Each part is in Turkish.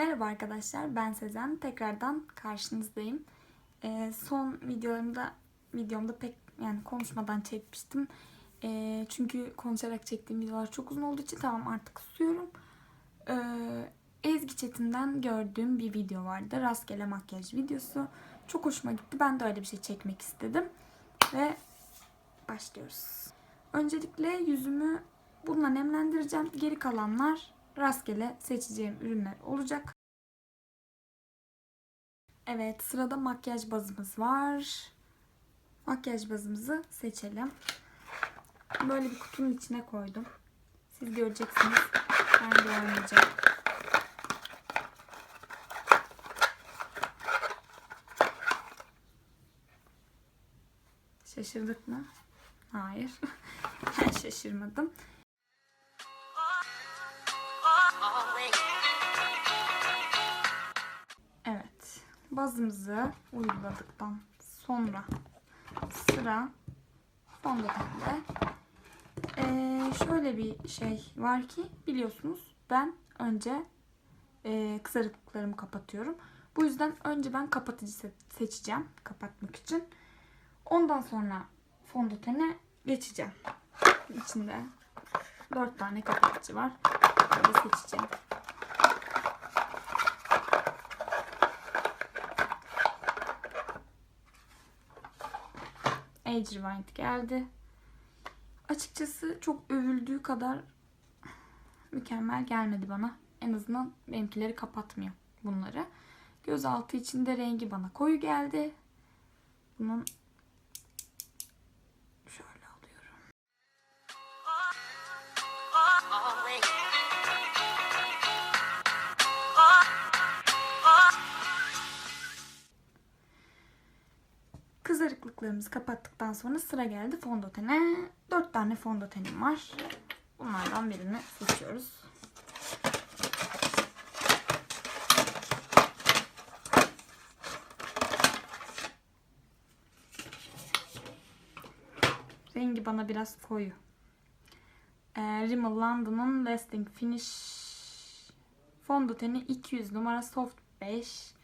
Merhaba arkadaşlar, ben Sezen. Tekrardan karşınızdayım. Ee, son videolarımda, videomda pek yani konuşmadan çekmiştim. Ee, çünkü konuşarak çektiğim videolar çok uzun olduğu için tamam artık susuyorum. Ee, Ezgi Çetin'den gördüğüm bir video vardı. Rastgele makyaj videosu. Çok hoşuma gitti. Ben de öyle bir şey çekmek istedim. Ve başlıyoruz. Öncelikle yüzümü bununla nemlendireceğim. Geri kalanlar rastgele seçeceğim ürünler olacak. Evet sırada makyaj bazımız var. Makyaj bazımızı seçelim. Böyle bir kutunun içine koydum. Siz göreceksiniz. Ben görmeyeceğim. Şaşırdık mı? Hayır. ben şaşırmadım. Bazımızı uyguladıktan sonra sıra fondötende. Ee, şöyle bir şey var ki biliyorsunuz ben önce e, kızarıklıklarımı kapatıyorum. Bu yüzden önce ben kapatıcı se- seçeceğim kapatmak için. Ondan sonra fondötene geçeceğim. İçinde 4 tane kapatıcı var. Böyle seçeceğim. Age Rewind geldi. Açıkçası çok övüldüğü kadar mükemmel gelmedi bana. En azından benimkileri kapatmıyor bunları. Gözaltı içinde rengi bana koyu geldi. Bunun Kızarıklıklarımızı kapattıktan sonra sıra geldi fondötene. 4 tane fondötenim var. Bunlardan birini seçiyoruz. Rengi bana biraz koyu. Ee, Rimmel London'un Lasting Finish fondöteni 200 numara Soft 5.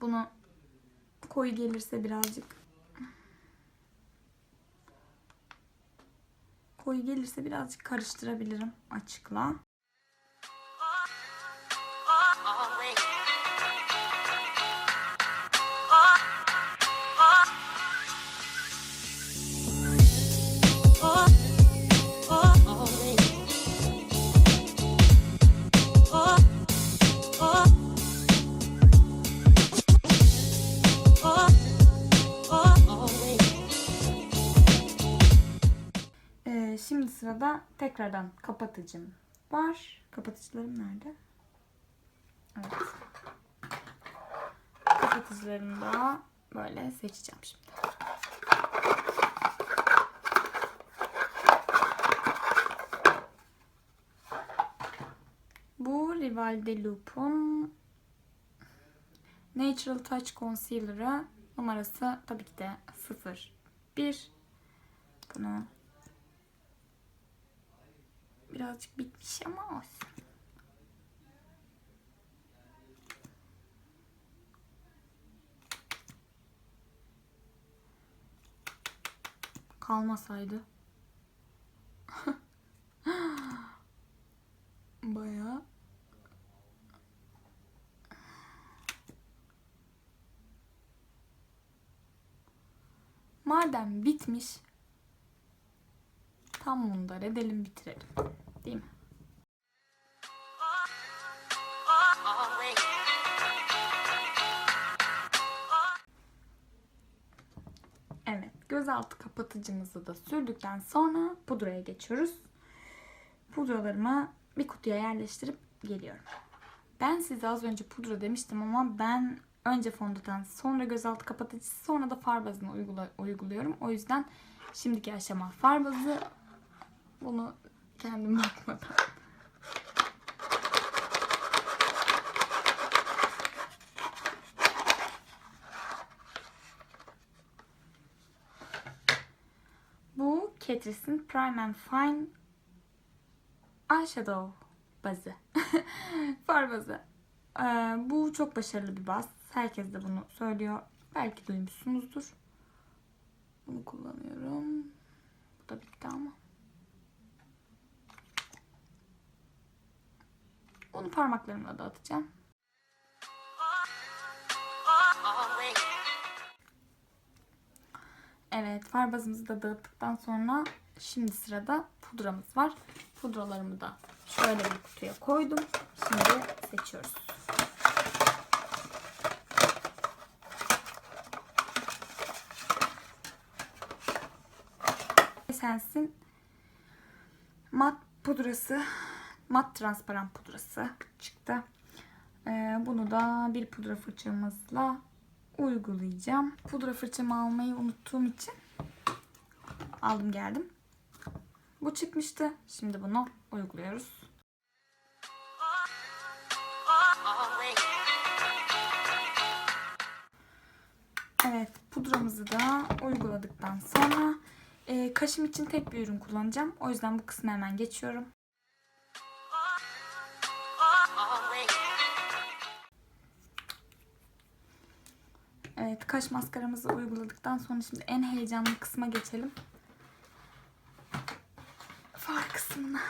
Bunu koyu gelirse birazcık koyu gelirse birazcık karıştırabilirim açıkla. Sırada tekrardan kapatıcım var. Kapatıcılarım nerede? Evet. Kapatıcılarımı da böyle seçeceğim şimdi. Bu Rival de Loop'un Natural Touch Concealer'ı numarası tabii ki de 01. Bunu birazcık bitmiş ama olsun. Kalmasaydı. Bayağı Madem bitmiş tam mundar edelim bitirelim. Değil mi? Evet, gözaltı kapatıcımızı da sürdükten sonra pudraya geçiyoruz. Pudralarımı bir kutuya yerleştirip geliyorum. Ben size az önce pudra demiştim ama ben önce fondöten, sonra gözaltı kapatıcısı, sonra da far bazını uygula- uyguluyorum. O yüzden şimdiki aşama far bazı. Bunu kendim bakmadan. Bu Catrice'in Prime and Fine Eyeshadow bazı. far bazı. Ee, bu çok başarılı bir baz. Herkes de bunu söylüyor. Belki duymuşsunuzdur. Bunu kullanıyorum. Bu da bitti ama. Bunu parmaklarımla dağıtacağım. Evet far bazımızı da dağıttıktan sonra şimdi sırada pudramız var. Pudralarımı da şöyle bir kutuya koydum. Şimdi seçiyoruz. Essence'in mat pudrası, mat transparan pudrası çıktı. Ee, bunu da bir pudra fırçamızla uygulayacağım. Pudra fırçamı almayı unuttuğum için aldım geldim. Bu çıkmıştı. Şimdi bunu uyguluyoruz. Evet pudramızı da uyguladıktan sonra e, kaşım için tek bir ürün kullanacağım. O yüzden bu kısmı hemen geçiyorum. Evet kaş maskaramızı uyguladıktan sonra şimdi en heyecanlı kısma geçelim. Far kısmına.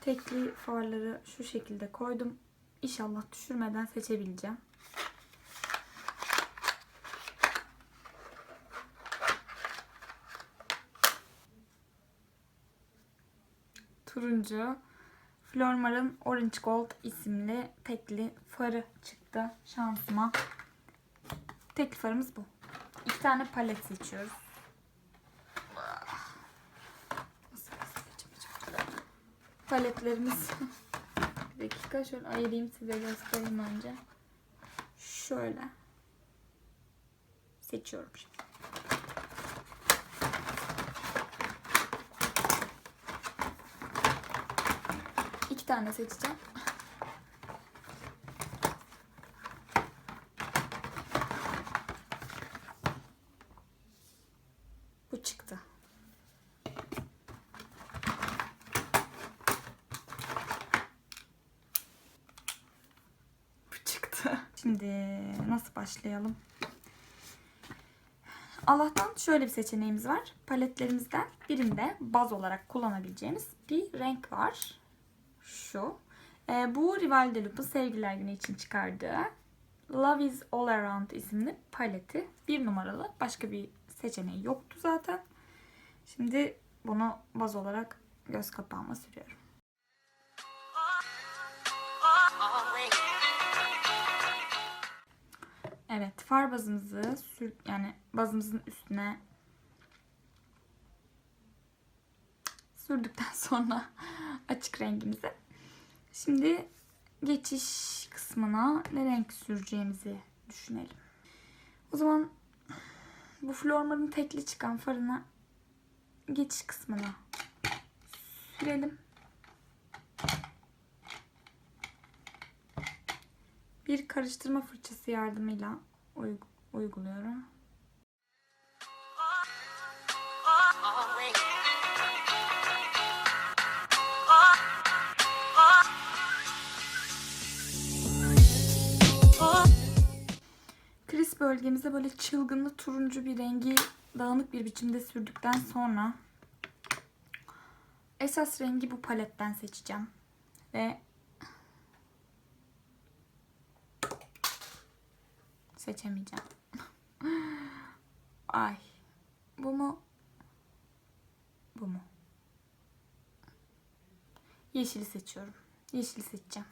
Tekli farları şu şekilde koydum. İnşallah düşürmeden seçebileceğim. Turuncu. Flormar'ın Orange Gold isimli tekli farı çıktı şansıma. Tekli farımız bu. İki tane palet seçiyoruz. Paletlerimiz. Bir dakika şöyle ayırayım size göstereyim önce. Şöyle. Seçiyorum şimdi. İki tane seçeceğim. Bu çıktı. Bu çıktı. Şimdi nasıl başlayalım? Allah'tan şöyle bir seçeneğimiz var. Paletlerimizden birinde baz olarak kullanabileceğimiz bir renk var. Şu. Ee, bu Rival de Loop'un Sevgililer Günü için çıkardığı Love is All Around isimli paleti. Bir numaralı. Başka bir seçeneği yoktu zaten. Şimdi bunu baz olarak göz kapağıma sürüyorum. Evet, far bazımızı sür yani bazımızın üstüne sürdükten sonra açık rengimizi. Şimdi geçiş kısmına ne renk süreceğimizi düşünelim. O zaman bu Flormar'ın tekli çıkan farına geçiş kısmına sürelim. Bir karıştırma fırçası yardımıyla uyg- uyguluyorum. Kriz bölgemize böyle çılgınlı turuncu bir rengi dağınık bir biçimde sürdükten sonra esas rengi bu paletten seçeceğim. Ve seçemeyeceğim. Ay. Bu mu? Bu mu? Yeşili seçiyorum. Yeşili seçeceğim.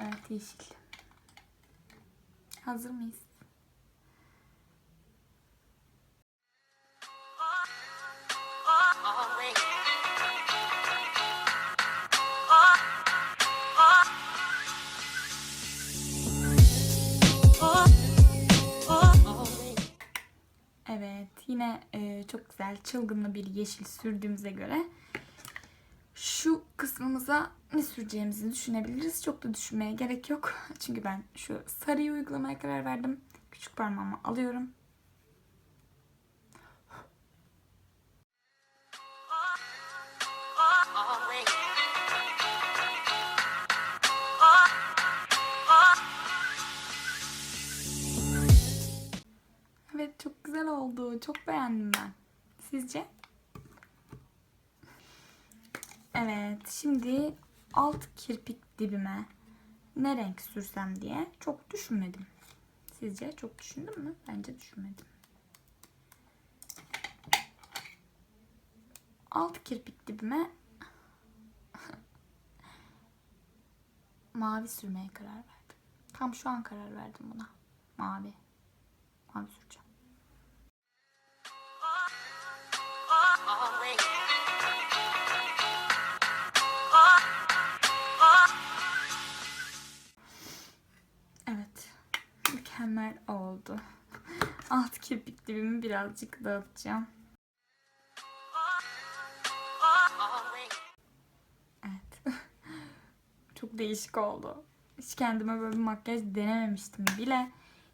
Evet yeşil. Hazır mıyız? pastel çılgınlı bir yeşil sürdüğümüze göre şu kısmımıza ne süreceğimizi düşünebiliriz. Çok da düşünmeye gerek yok. Çünkü ben şu sarıyı uygulamaya karar verdim. Küçük parmağımı alıyorum. Evet çok güzel oldu. Çok beğendim ben. Sizce? Evet, şimdi alt kirpik dibime ne renk sürsem diye çok düşünmedim. Sizce çok düşündüm mü? Bence düşünmedim. Alt kirpik dibime mavi sürmeye karar verdim. Tam şu an karar verdim buna. Mavi. Mavi süreceğim. Alt kirpik dibimi birazcık dağıtacağım. Evet. Çok değişik oldu. Hiç kendime böyle bir makyaj denememiştim bile.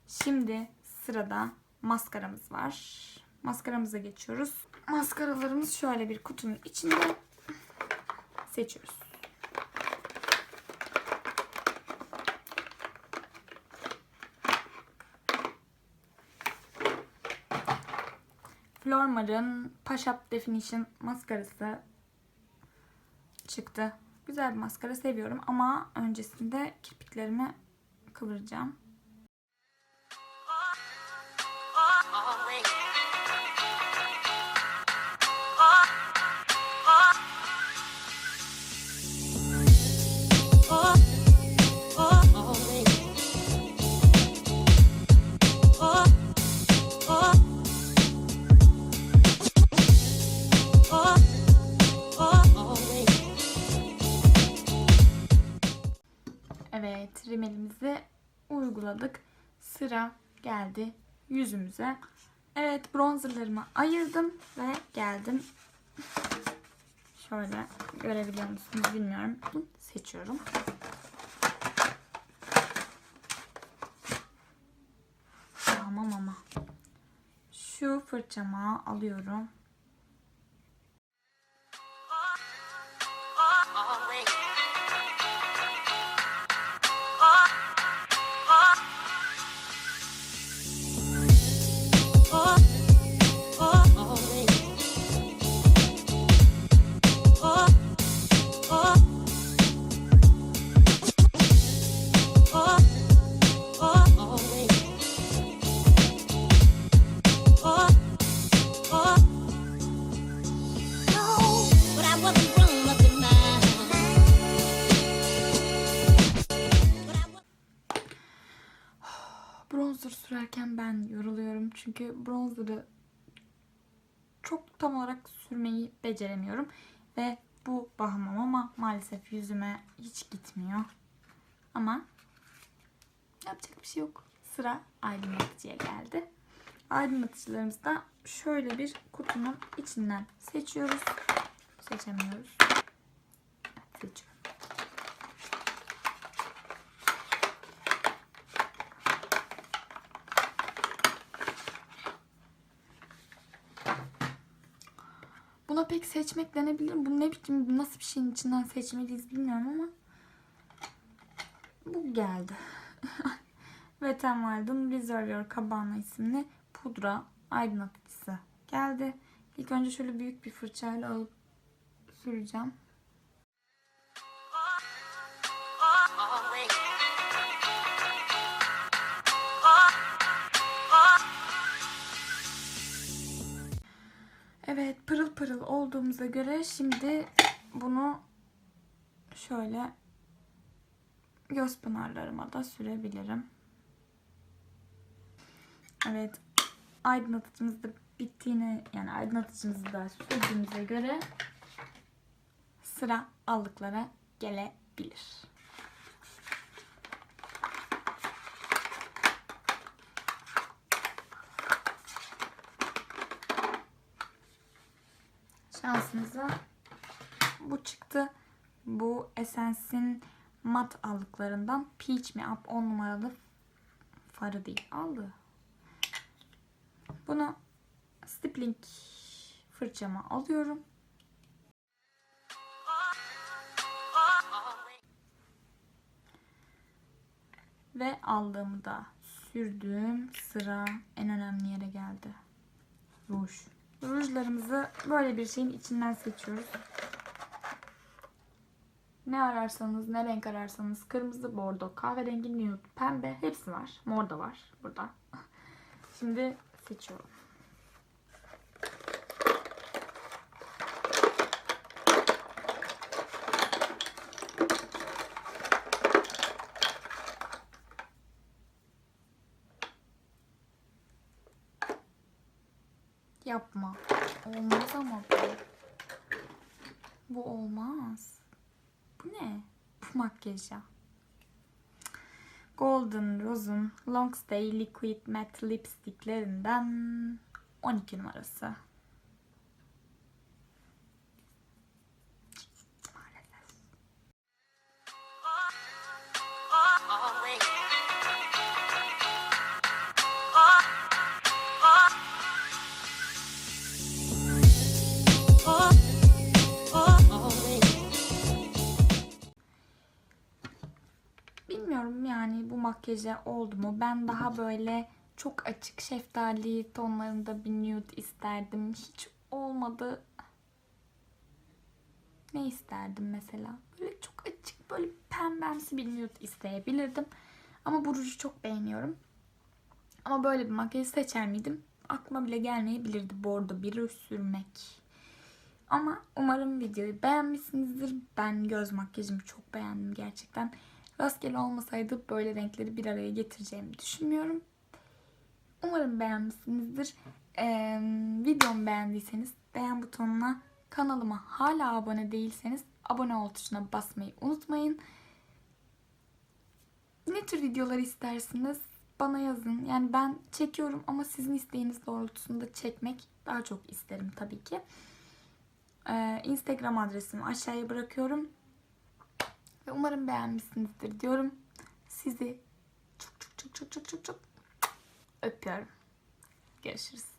Şimdi sırada maskaramız var. Maskaramıza geçiyoruz. Maskaralarımız şöyle bir kutunun içinde seçiyoruz. Flormar'ın Push Up Definition maskarası çıktı. Güzel bir maskara seviyorum ama öncesinde kirpiklerimi kıvıracağım. Geldi yüzümüze. Evet, bronzerlarımı ayırdım ve geldim. Şöyle görebiliyor musunuz bilmiyorum. Seçiyorum. Tamam ama. Şu fırçamı alıyorum. Bronzer'ı çok tam olarak sürmeyi beceremiyorum. Ve bu bahımım ama maalesef yüzüme hiç gitmiyor. Ama yapacak bir şey yok. Sıra aydınlatıcıya geldi. Aydınlatıcılarımızı da şöyle bir kutunun içinden seçiyoruz. Seçemiyoruz. Evet. Buna pek seçmek denebilir. Bu ne biçim nasıl bir şeyin içinden seçmeliyiz bilmiyorum ama bu geldi. Wet n Wild'ın Reserve Your Cabana isimli pudra aydınlatıcısı geldi. İlk önce şöyle büyük bir fırçayla alıp süreceğim. Evet pırıl pırıl olduğumuza göre şimdi bunu şöyle göz pınarlarıma da sürebilirim. Evet aydınlatıcımız da bittiğine yani aydınlatıcımızı da sürdüğümüze göre sıra allıklara gelebilir. Şansınıza bu çıktı. Bu Essence'in mat aldıklarından Peach Me Up 10 numaralı farı değil. Aldı. Bunu stippling fırçama alıyorum. Ve aldığımı da sürdüğüm sıra en önemli yere geldi. Ruj. Rujlarımızı böyle bir şeyin içinden seçiyoruz. Ne ararsanız, ne renk ararsanız kırmızı, bordo, kahverengi, nude, pembe hepsi var. Mor da var burada. Şimdi seçiyorum. Yapma. Olmaz ama bu. Bu olmaz. Bu ne? Bu makyaj ya. Golden Rose'un Long Stay Liquid Matte Lipsticklerinden 12 numarası. Makyaja oldu mu? Ben daha böyle çok açık şeftali tonlarında bir nude isterdim. Hiç olmadı. Ne isterdim mesela? Böyle çok açık, böyle pembemsi bir nude isteyebilirdim. Ama bu ruju çok beğeniyorum. Ama böyle bir makyaj seçer miydim? Aklıma bile gelmeyebilirdi bordo bir ruj sürmek. Ama umarım videoyu beğenmişsinizdir. Ben göz makyajımı çok beğendim gerçekten. Rastgele olmasaydı böyle renkleri bir araya getireceğimi düşünmüyorum. Umarım beğenmişsinizdir. Ee, videomu beğendiyseniz beğen butonuna, kanalıma hala abone değilseniz abone ol tuşuna basmayı unutmayın. Ne tür videolar istersiniz? Bana yazın. Yani ben çekiyorum ama sizin isteğiniz doğrultusunda çekmek daha çok isterim tabii ki. Ee, Instagram adresimi aşağıya bırakıyorum. Ve umarım beğenmişsinizdir diyorum. Sizi çok çok çok çok çok çok çok öpüyorum. Görüşürüz.